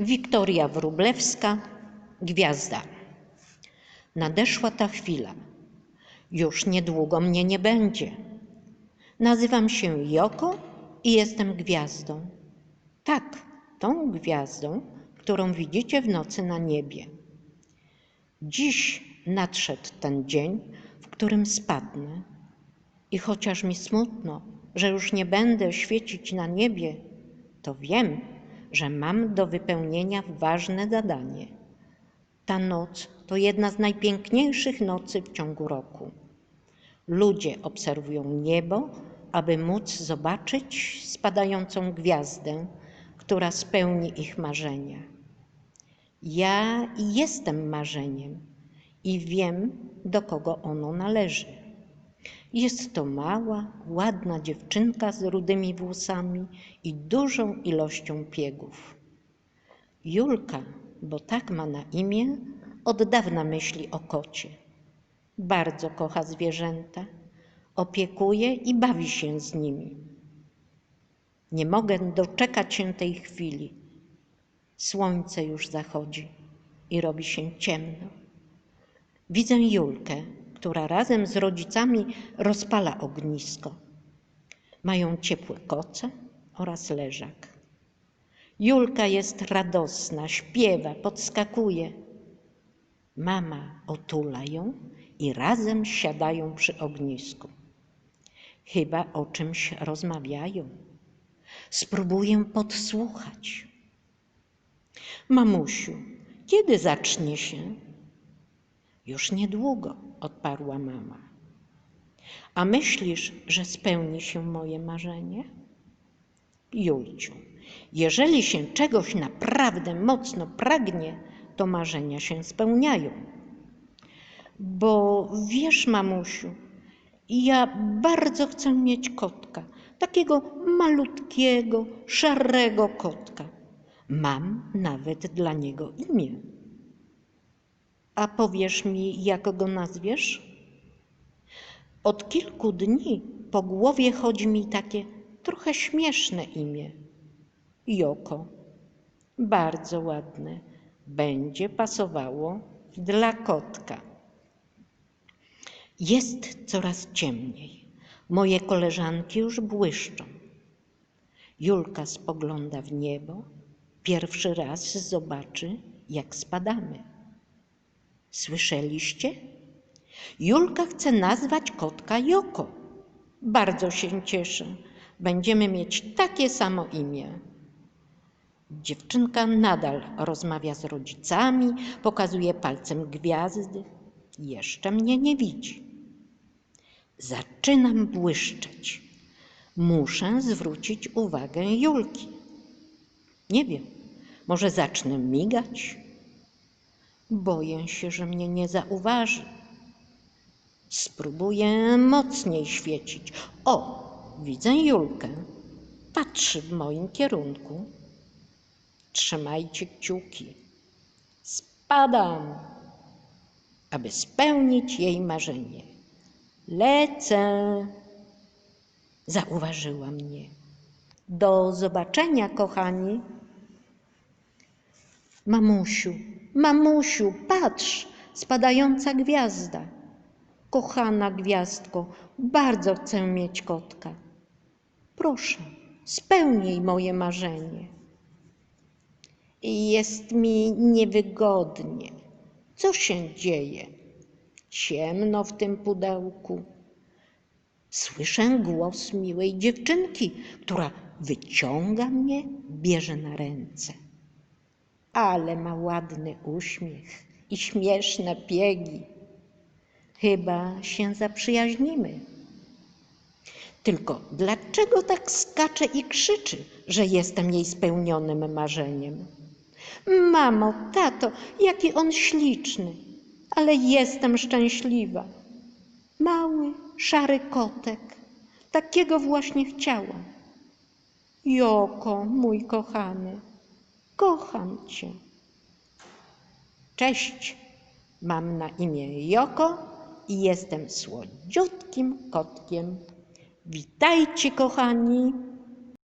Wiktoria Wróblewska, Gwiazda. Nadeszła ta chwila. Już niedługo mnie nie będzie. Nazywam się Joko i jestem gwiazdą. Tak, tą gwiazdą, którą widzicie w nocy na niebie. Dziś nadszedł ten dzień, w którym spadnę. I chociaż mi smutno, że już nie będę świecić na niebie, to wiem, że mam do wypełnienia ważne zadanie. Ta noc to jedna z najpiękniejszych nocy w ciągu roku. Ludzie obserwują niebo, aby móc zobaczyć spadającą gwiazdę, która spełni ich marzenia. Ja jestem marzeniem i wiem, do kogo ono należy. Jest to mała, ładna dziewczynka z rudymi włosami i dużą ilością piegów. Julka, bo tak ma na imię, od dawna myśli o kocie. Bardzo kocha zwierzęta, opiekuje i bawi się z nimi. Nie mogę doczekać się tej chwili. Słońce już zachodzi i robi się ciemno. Widzę Julkę, która razem z rodzicami rozpala ognisko. Mają ciepłe koce oraz leżak. Julka jest radosna, śpiewa, podskakuje. Mama otula ją i razem siadają przy ognisku. Chyba o czymś rozmawiają. Spróbuję podsłuchać. Mamusiu, kiedy zacznie się? Już niedługo, odparła mama. A myślisz, że spełni się moje marzenie? Julciu, jeżeli się czegoś naprawdę mocno pragnie, to marzenia się spełniają. Bo wiesz, mamusiu, ja bardzo chcę mieć kotka, takiego malutkiego, szarego kotka. Mam nawet dla niego imię. A powiesz mi, jak go nazwiesz? Od kilku dni po głowie chodzi mi takie trochę śmieszne imię. Joko. Bardzo ładne. Będzie pasowało dla kotka. Jest coraz ciemniej. Moje koleżanki już błyszczą. Julka spogląda w niebo. Pierwszy raz zobaczy, jak spadamy. Słyszeliście? Julka chce nazwać kotka Joko. Bardzo się cieszę. Będziemy mieć takie samo imię. Dziewczynka nadal rozmawia z rodzicami, pokazuje palcem gwiazdy. Jeszcze mnie nie widzi. Zaczynam błyszczeć. Muszę zwrócić uwagę Julki. Nie wiem, może zacznę migać? Boję się, że mnie nie zauważy. Spróbuję mocniej świecić. O, widzę Julkę. Patrzy w moim kierunku. Trzymajcie kciuki. Spadam, aby spełnić jej marzenie. Lecę. Zauważyła mnie. Do zobaczenia, kochani. Mamusiu, mamusiu, patrz, spadająca gwiazda. Kochana gwiazdko, bardzo chcę mieć kotka. Proszę, spełnij moje marzenie. Jest mi niewygodnie. Co się dzieje? Ciemno w tym pudełku. Słyszę głos miłej dziewczynki, która wyciąga mnie, bierze na ręce. Ale ma ładny uśmiech i śmieszne piegi. Chyba się zaprzyjaźnimy. Tylko dlaczego tak skacze i krzyczy, że jestem jej spełnionym marzeniem? Mamo, tato, jaki on śliczny, ale jestem szczęśliwa. Mały, szary kotek, takiego właśnie chciałam. Joko, mój kochany, kocham cię. Cześć, mam na imię Joko i jestem słodziutkim kotkiem. Witajcie, kochani.